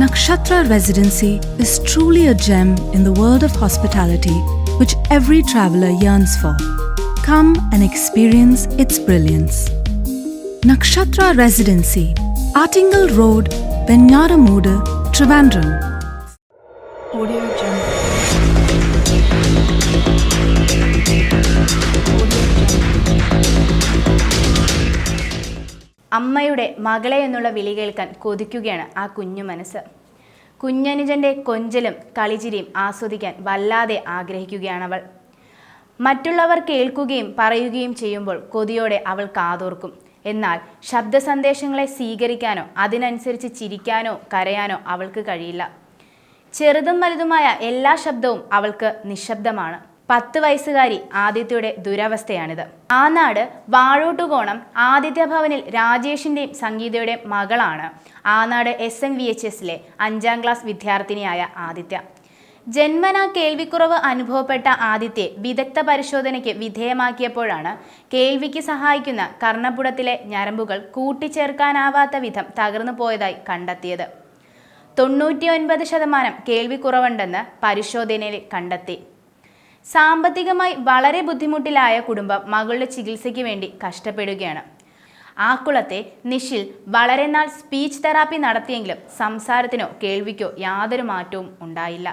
Nakshatra Residency is truly a gem in the world of hospitality which every traveler yearns for. Come and experience its brilliance. Nakshatra Residency, Artingal Road, Venyaramudu, Trivandrum. Audio Jungle. അമ്മയുടെ മകളെ എന്നുള്ള വിളി കേൾക്കാൻ കൊതിക്കുകയാണ് ആ കുഞ്ഞു മനസ്സ്. കുഞ്ഞനുജന്റെ കൊഞ്ചലും കളിചിരിയും ആസ്വദിക്കാൻ വല്ലാതെ ആഗ്രഹിക്കുകയാണവൾ മറ്റുള്ളവർ കേൾക്കുകയും പറയുകയും ചെയ്യുമ്പോൾ കൊതിയോടെ അവൾ കാതോർക്കും. എന്നാൽ ശബ്ദ സന്ദേശങ്ങളെ സ്വീകരിക്കാനോ അതിനനുസരിച്ച് ചിരിക്കാനോ കരയാനോ അവൾക്ക് കഴിയില്ല. ചെറുതും വലുതുമായ എല്ലാ ശബ്ദവും അവൾക്ക് നിശബ്ദമാണ്. പത്ത് വയസ്സുകാരി ആദിത്യയുടെ ദുരവസ്ഥയാണിത്. ആ നാട് വാഴോട്ടുകോണം ആദിത്യ ഭവനിൽ രാജേഷിന്റെയും സംഗീതയുടെയും മകളാണ്. ആ നാട് എസ് എം വി എച്ച് എസിലെ അഞ്ചാം ക്ലാസ് വിദ്യാർത്ഥിനിയായ ആദിത്യ. ജന്മനാ കേൾവിക്കുറവ് അനുഭവപ്പെട്ട ആദിത്യെ വിദഗ്ധ പരിശോധനയ്ക്ക് വിധേയമാക്കിയപ്പോഴാണ് കേൾവിക്ക് സഹായിക്കുന്ന കർണപുടത്തിലെ ഞരമ്പുകൾ കൂട്ടിച്ചേർക്കാനാവാത്ത വിധം തകർന്നു പോയതായി കണ്ടെത്തിയത്. തൊണ്ണൂറ്റി ഒൻപത് ശതമാനം കേൾവിക്കുറവുണ്ടെന്ന് പരിശോധനയിൽ കണ്ടെത്തി. സാമ്പത്തികമായി വളരെ ബുദ്ധിമുട്ടിലായ കുടുംബം മകളുടെ ചികിത്സയ്ക്ക് വേണ്ടി കഷ്ടപ്പെടുകയാണ്. ആക്കുളത്തെ നിഷിൽ വളരെ നാൾ സ്പീച്ച് തെറാപ്പി നടത്തിയെങ്കിലും സംസാരത്തിനോ കേൾവിക്കോ യാതൊരു മാറ്റവും ഉണ്ടായില്ല.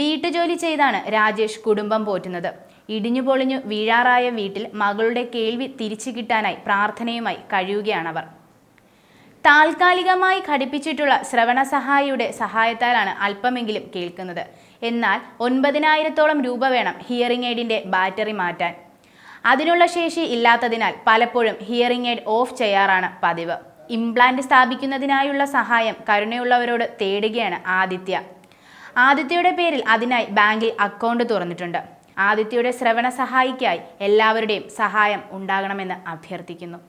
വീട്ടുജോലി ചെയ്താണ് രാജേഷ് കുടുംബം പോറ്റുന്നത്. ഇടിഞ്ഞു പൊളിഞ്ഞു വീഴാറായ വീട്ടിൽ മകളുടെ കേൾവി തിരിച്ചു കിട്ടാനായി പ്രാർത്ഥനയുമായി കഴിയുകയാണവർ. താൽക്കാലികമായി ഘടിപ്പിച്ചിട്ടുള്ള ശ്രവണ സഹായിയുടെ സഹായത്താലാണ് അല്പമെങ്കിലും കേൾക്കുന്നത്. എന്നാൽ ഒൻപതിനായിരത്തോളം രൂപ വേണം ഹിയറിംഗ് എയ്ഡിന്റെ ബാറ്ററി മാറ്റാൻ. അതിനുള്ള ശേഷി ഇല്ലാത്തതിനാൽ പലപ്പോഴും ഹിയറിംഗ് എയ്ഡ് ഓഫ് ചെയ്യാറാണ് പതിവ്. ഇംപ്ലാന്റ് സ്ഥാപിക്കുന്നതിനായുള്ള സഹായം കരുണയുള്ളവരോട് തേടുകയാണ് ആദിത്യ. ആദിത്യയുടെ പേരിൽ അതിനായി ബാങ്കിൽ അക്കൗണ്ട് തുറന്നിട്ടുണ്ട്. ആദിത്യയുടെ ശ്രവണ സഹായിക്കായി എല്ലാവരുടെയും സഹായം ഉണ്ടാകണമെന്ന് അഭ്യർത്ഥിക്കുന്നു.